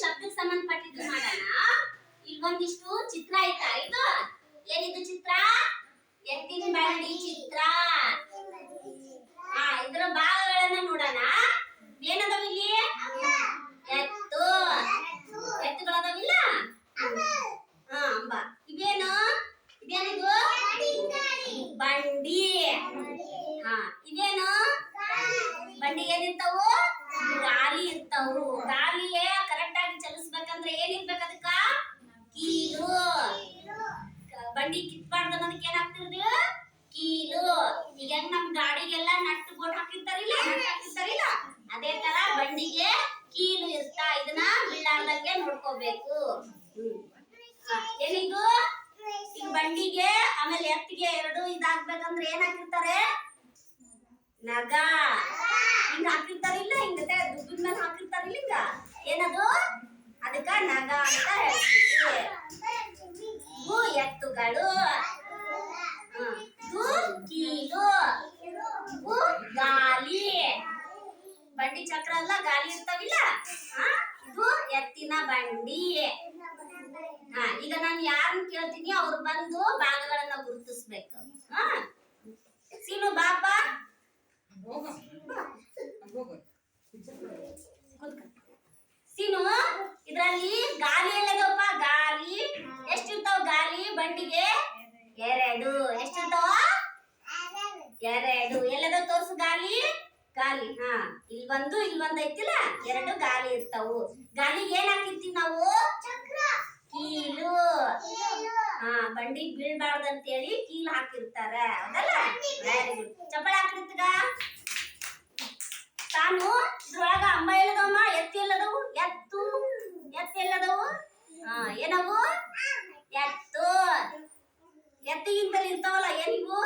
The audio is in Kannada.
ಶಬ್ದಕ್ಕೆ ಸಂಬಂಧಪಟ್ಟಿದ್ದು ಮಾಡೋಣ. ಇಲ್ಲೊಂದಿಷ್ಟು ಚಿತ್ರ ಆಯ್ತಾ ಇದು? ಏನಿದು ಚಿತ್ರ? ಎತ್ತಿನ ಬಂಡಿ ಚಿತ್ರ. ಆ, ಇದರ ಭಾಗಗಳನ್ನ ನೋಡೋಣ. ಏನದಾವ ಇಲ್ಲಿ? ಎತ್ತು. ಎತ್ತುಗಳದಾವಿಲ್ಲ? ಆ ಅಂಬ. ಇವೇನು ಇದೇನಿದು? ಬಂಡಿ. ಹಾ, ಇದೇನು? ಬಂಡಿ ಏನಿರ್ತಾವು ಗಾಲಿ ಇರ್ತಾವು. ಗಾಲಿಯೇ ಚಲಿಸ್ಬೇಕಂದ್ರೆ ಏನಿರ್ಬೇಕು ಅದಕ್ಕ? ಕೀಲು. ಬಂಡಿ ಕಿತ್ಬಾರ್ದು ಅನ್ನೋದಕ್ಕೆ ಏನಾಗ್ತಿರೋದು ಕೀಲು. ಈಗ ಹೆಂಗ್ ನಮ್ ಗಾಡಿಗೆಲ್ಲ ನಟ್ಟು ಬೋಟ್ ಹಾಕಿರ್ತಾರಿಲ್ಲ ಹಾಕಿರ್ತಾರಿಲ್ಲ? ಅದೇ ತರ ಬಂಡಿಗೆ ಕೀಲು ಇರ್ತಾ, ಇದನ್ನ ಬೀಳಾರ್ದಂಗೆ ನೋಡ್ಕೋಬೇಕು. ಏನಿದು ಈಗ ಬಂಡಿಗೆ, ಆಮೇಲೆ ಎತ್ತಿಗೆ ಎರಡು ಇದಾಗ್ಬೇಕಂದ್ರೆ ಏನ್ ಹಾಕಿರ್ತಾರೆ? ನಗ ಹಿಂಗ ದುಡ್ಡಿನ ಮೇಲೆ ಹಾಕಿರ್ತಾರಿಲ್ಲ ಹಿಂಗ ಏನದು ಅದಕ್ಕ ನಗ ಅಂತ ಹೇಳ್ತೀವಿ ಇವು ಎತ್ತುಗಳು ಇದು ಕೀಲು ಇವು ಗಾಲಿ ಬಂಡಿ ಚಕ್ರ ಎಲ್ಲ ಗಾಲಿ ಇರ್ತಾವಿಲ್ಲ? ಹಾ? ಇದು ಎತ್ತಿನ ಬಂಡಿ. ಹಾ ಈಗ ನಾನು ಯಾರನ್ನ ಕೇಳ್ತೀನಿ ಅವ್ರು ಬಂದು ಭಾಗಗಳನ್ನ ಗುರುತಿಸ್ಬೇಕು. ಹಾ? ಸೀನು ಬಾಪ. ಸೀನು ಇದ್ರಲ್ಲಿ ಗಾಲಿ ಎಲ್ಲದಪ್ಪ? ಗಾಲಿ. ಎಷ್ಟಿರ್ತಾವ ಗಾಲಿ? ಬಂಡಿಗೆ? ಎರಡು. ಎಷ್ಟಿರ್ತಾವ? ಎರಡು. ಎಲ್ಲದ ತೋರ್ಸು ಗಾಲಿ? ಗಾಲಿ. ಹಾ. ಇಲ್ಲಿ ಬಂದು ಇಲ್ಲಿ ಒಂದ್ ಐತಿಲ್ಲ? ಎರಡು ಗಾಲಿ ಇರ್ತಾವು. ಗಾಲಿಗೆ ಏನ್ ಹಾಕಿರ್ತೀವಿ ನಾವು? ಕೀಲು. ಹಾ ಬಂಡಿ ಬೀಳ್ಬಾರ್ದು ಅಂತೇಳಿ ಕೀಲ್ ಹಾಕಿರ್ತಾರ. ಹೌದಲ್ಲ? ವೆರಿ ಗುಡ್ ಚಪ್ಪಳ ಹಾಕಿರ್ತಗ ತಾನು ಇದ್ರೊಳಗ ಅಮ್ಮ ಎಲ್ಲದವಮ್ಮ ಎತ್ತು ಎಲ್ಲದವು ಎತ್ತು ಎತ್ತು ಎಲ್ಲದವು ಹಾ ಏನವು? ಎತ್ತು. ಎತ್ತಿಗಿಂತಲ್ಲಿ ಇರ್ತಾವಲ್ಲ ಏನಿವು?